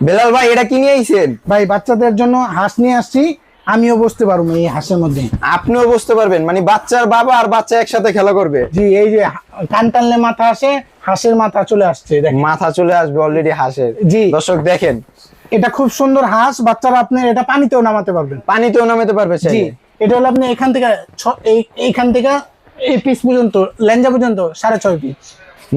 বেলাল ভাই এটা কি নিয়ে আইছেন? ভাই বাচ্চাদের জন্য হাঁস নিয়ে আসছি। আমিও বসতে পারব এই হাঁসের মধ্যে। আপনিও বুঝতে পারবেন মানে বাচ্চার বাবা আর বাচ্চা একসাথে খেলা করবে? জি এই যে কান টানলে মাথা আসে হাঁসের মাথা চলে আসছে দেখেন। মাথা চলে আসবে অলরেডি হাঁসের। জি। দর্শক দেখেন। এটা খুব সুন্দর হাঁস বাচ্চারা আপনি এটা পানিতেও নামাতে পারবেন। পানিতেও নামাতে পারবে জি এটা হলো আপনি এখান থেকে এইখান থেকে এই পিস পর্যন্ত লেঞ্জা পর্যন্ত সাড়ে ছয় ফিট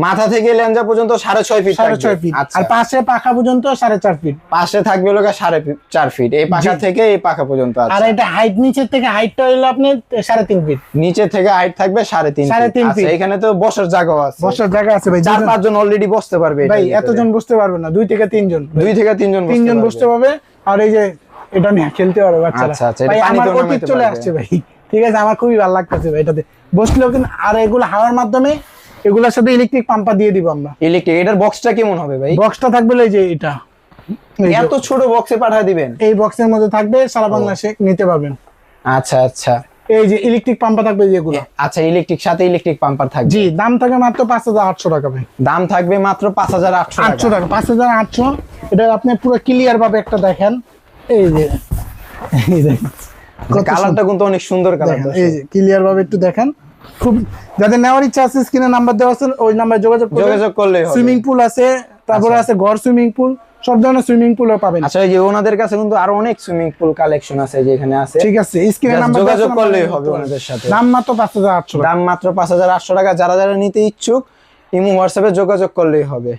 মাথা থেকে লেঞ্জা পর্যন্ত সাড়ে ছয় ফিট সাড়ে ছয় ফিট আচ্ছা। আর পাশে পাখা পর্যন্ত সাড়ে চার ফিট পাশে থাকবে লোক সাড়ে চার ফিট এই পাখা থেকে এই পাখা পর্যন্ত আর এটা হাইট নিচের থেকে হাইটটা হলো আপনি সাড়ে তিন ফিট নিচে থেকে হাইট থাকবে সাড়ে তিন সাড়ে তিন আচ্ছা, ফিট। এখানে তো বসার জায়গাও আছে। বসার জায়গা আছে ভাই চার পাঁচজন অলরেডি বসতে পারবে ভাই। এতজন বসতে পারবে না দুই থেকে তিনজন। দুই থেকে তিনজন তিনজন বসতে পারবে আর এই যে এটা নিয়ে খেলতে পারবে বাচ্চারা। আচ্ছা, আচ্ছা, আমার অতীত চলে। আসছে ভাই। ঠিক আছে আমার খুবই ভালো লাগতেছে ভাই এটাতে। বসলেও কিন্তু আর এগুলো হাওয়ার মাধ্যমে এগুলোর সাথে ইলেকট্রিক পাম্পা দিয়ে দিব আমরা। ইলেকট্রিক এটার বক্সটা কেমন হবে ভাই? বক্সটা থাকবে এই যে এটা। এত ছোট বক্সে পাঠিয়ে দিবেন? এই বক্সের মধ্যে থাকবে সারা বাংলাদেশে নিতে পারবেন। আচ্ছা আচ্ছা। এই যে ইলেকট্রিক পাম্পা থাকবে যেগুলো। আচ্ছা ইলেকট্রিক সাথে ইলেকট্রিক পাম্পার থাকবে। জি দাম থাকে মাত্র পাঁচ হাজার আটশো টাকা ভাই। দাম থাকবে মাত্র পাঁচ হাজার আটশো আটশো টাকা পাঁচ হাজার আটশো। এটা আপনি পুরো ক্লিয়ার ভাবে একটা দেখেন। এই যে। এই দেখেন কালারটা কিন্তু অনেক সুন্দর কালার এই যে ক্লিয়ার ভাবে একটু দেখেন। খুব যাদের নেওয়ার ইচ্ছা আছে স্ক্রিনে নাম্বার দেওয়া আছে ওই নাম্বারে যোগাযোগ যোগাযোগ করলে সুইমিং পুল আছে তারপরে আছে ঘর সুইমিং পুল সব ধরনের সুইমিং পুলও পাবেন। আচ্ছা এই যে ওনাদের কাছে কিন্তু আরও অনেক সুইমিং পুল কালেকশন আছে যেখানে আছে। ঠিক আছে স্ক্রিনে নাম্বার যোগাযোগ করলেই হবে ওনাদের সাথে। দাম মাত্র পাঁচ হাজার আটশো টাকা। দাম মাত্র পাঁচ হাজার আটশো টাকা যারা যারা নিতে ইচ্ছুক ইমো হোয়াটসঅ্যাপে যোগাযোগ করলেই হবে।